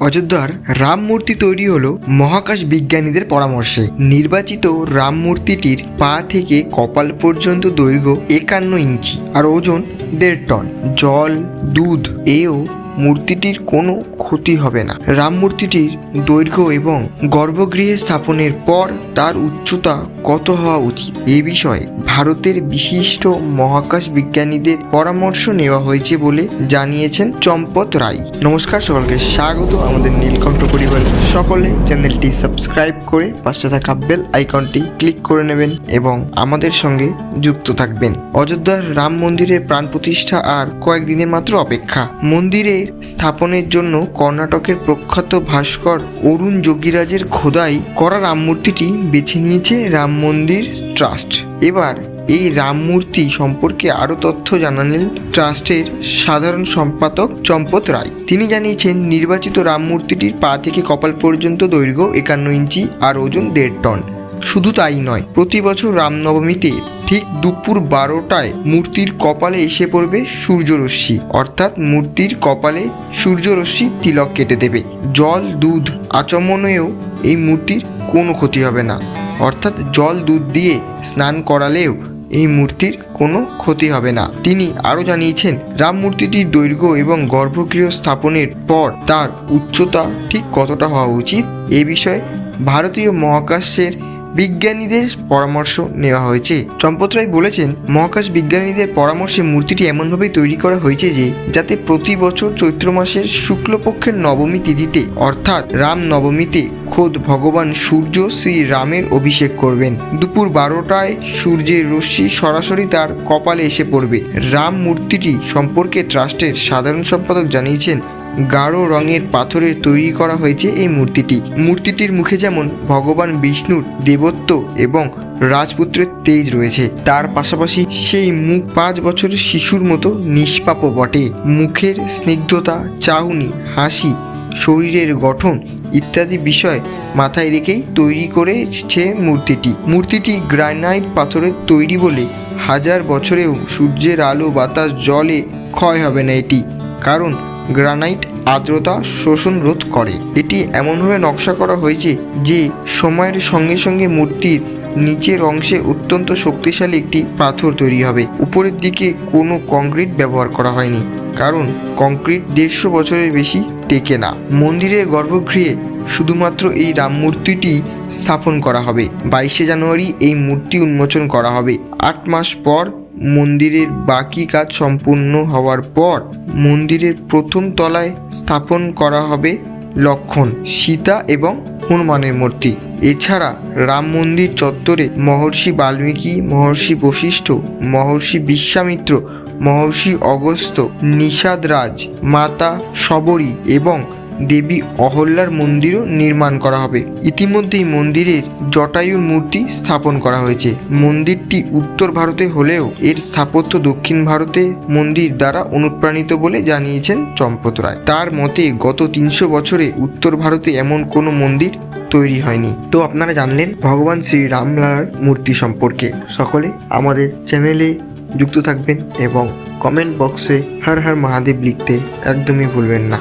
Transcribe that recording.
অযোধ্যার রাম মূর্তি তৈরি হলো মহাকাশ বিজ্ঞানীদের পরামর্শে। নির্বাচিত রাম মূর্তিটির পা থেকে কপাল পর্যন্ত দৈর্ঘ্য একান্ন ইঞ্চি আর ওজন দেড় টন। জল, দুধ, এও মূর্তিটির কোনো ক্ষতি হবে না। রাম মূর্তিটির দৈর্ঘ্য এবং গর্ভগৃহে স্থাপনের পর তার উচ্চতা কত হওয়া উচিত? এ বিষয়ে ভারতের বিশিষ্ট মহাকাশ বিজ্ঞানীদের পরামর্শ নেওয়া হয়েছে বলে জানিয়েছেন চম্পত রায়। নমস্কার, সকলকে স্বাগত। আমাদের নীলকণ্ঠ পরিবার সকলে চ্যানেলটি সাবস্ক্রাইব করে পাশে থাকা বেল আইকনটি ক্লিক করে নেবেন এবং আমাদের সঙ্গে যুক্ত থাকবেন। অযোধ্যার রাম মন্দিরের প্রাণ প্রতিষ্ঠা আর কয়েকদিনের মাত্র অপেক্ষা। মন্দিরের স্থাপনের জন্য কর্ণাটকের প্রখ্যাত ভাস্কর অরুণ যোগীরাজের খোদাই করা রাম মূর্তিটি বেছে নিয়েছে রাম মন্দির ট্রাস্ট। এবার এই রাম মূর্তি সম্পর্কে আরও তথ্য জানালেন ট্রাস্টের সাধারণ সম্পাদক চম্পত রায়। তিনি জানিয়েছেন, নির্বাচিত রাম মূর্তিটির পা থেকে কপাল পর্যন্ত দৈর্ঘ্য একান্ন ইঞ্চি আর ওজন দেড় টন। শুধু তাই নয়, প্রতি বছর রামনবমীতে ঠিক দুপুর বারোটায় মূর্তির কপালে এসে পড়বে সূর্যরশ্মি। অর্থাৎ মূর্তির কপালে সূর্যরশ্মি তিলক কেটে দেবে। জল, দুধ আচমনেও এই মূর্তির কোনো ক্ষতি হবে না। অর্থাৎ জল, দুধ দিয়ে স্নান করালেও এই মূর্তির কোনো ক্ষতি হবে না। তিনি আরও জানিয়েছেন, রাম মূর্তিটির দৈর্ঘ্য এবং গর্ভগৃহ স্থাপনের পর তার উচ্চতা ঠিক কতটা হওয়া উচিত এ বিষয়ে ভারতীয় মহাকাশের বিজ্ঞানীদের পরামর্শ নেওয়া হয়েছে। চম্পত রায় বলেছেন, মহাকাশ বিজ্ঞানীদের পরামর্শে মূর্তিটি এমনভাবে তৈরি করা হয়েছে যে, যাতে প্রতি বছর চৈত্র মাসের শুক্লপক্ষের নবমী তিথিতে, অর্থাৎ রাম নবমীতে, খোদ ভগবান সূর্য শ্রী রামের অভিষেক করবেন। দুপুর বারোটায় সূর্যের রশ্মি সরাসরি তার কপালে এসে পড়বে। রাম মূর্তিটি সম্পর্কে ট্রাস্টের সাধারণ সম্পাদক জানিয়েছেন গাঢ় রঙের পাথরের তৈরি করা হয়েছে এই মূর্তিটি। মূর্তিটির মুখে যেমন ভগবান বিষ্ণুর দেবত্ব এবং রাজপুত্রের তেজ রয়েছে, তার পাশাপাশি সেই মুখ পাঁচ বছরের শিশুর মতো নিষ্পাপ বটে। মুখের স্নিগ্ধতা চাউনি হাসি, শরীরের গঠন ইত্যাদি বিষয় মাথায় রেখেই তৈরি করেছে মূর্তিটি। মূর্তিটি গ্রানাইট পাথরের তৈরি বলে হাজার বছরেও সূর্যের আলো, বাতাস, জলে ক্ষয় হবে না এটি। কারণ গ্রানাইট আর্দ্রতা শোষণ রোধ করে। এটি এমনভাবে নকশা করা হয়েছে যে সময়ের সঙ্গে সঙ্গে মূর্তির নিচের অংশে অত্যন্ত শক্তিশালী একটি পাথর তৈরি হবে। উপরের দিকে কোনো কংক্রিট ব্যবহার করা হয়নি, কারণ কংক্রিট দেড়শো বছরের বেশি টেকে না। মন্দিরের গর্ভগৃহে শুধুমাত্র এই রাম মূর্তিটি স্থাপন করা হবে। বাইশে জানুয়ারি এই মূর্তি উন্মোচন করা হবে। আট মাস পর মন্দিরের বাকি কাজ সম্পূর্ণ হওয়ার পর মন্দিরের প্রথম তলায় স্থাপন করা হবে লক্ষণ, সীতা এবং হনুমানের মূর্তি। এছাড়া রাম মন্দির চত্বরে মহর্ষি বাল্মীকি, মহর্ষি বশিষ্ঠ, মহর্ষি বিশ্বামিত্র, মহর্ষি অগস্ত্য, নিষাদরাজ, মাতা শবরী এবং দেবী অহল্যার মন্দিরও নির্মাণ করা হবে। ইতিমধ্যেই মন্দিরের জটায়ুর মূর্তি স্থাপন করা হয়েছে। মন্দিরটি উত্তর ভারতে হলেও এর স্থাপত্য দক্ষিণ ভারতে মন্দির দ্বারা অনুপ্রাণিত বলে জানিয়েছেন চম্পত রায়। তার মতে, গত তিনশো বছরে উত্তর ভারতে এমন কোনো মন্দির তৈরি হয়নি। তো আপনারা জানলেন ভগবান শ্রী রামলালার মূর্তি সম্পর্কে। সকলে আমাদের চ্যানেলে যুক্ত থাকবেন এবং কমেন্ট বক্সে হর হর মহাদেব লিখতে একদমই ভুলবেন না।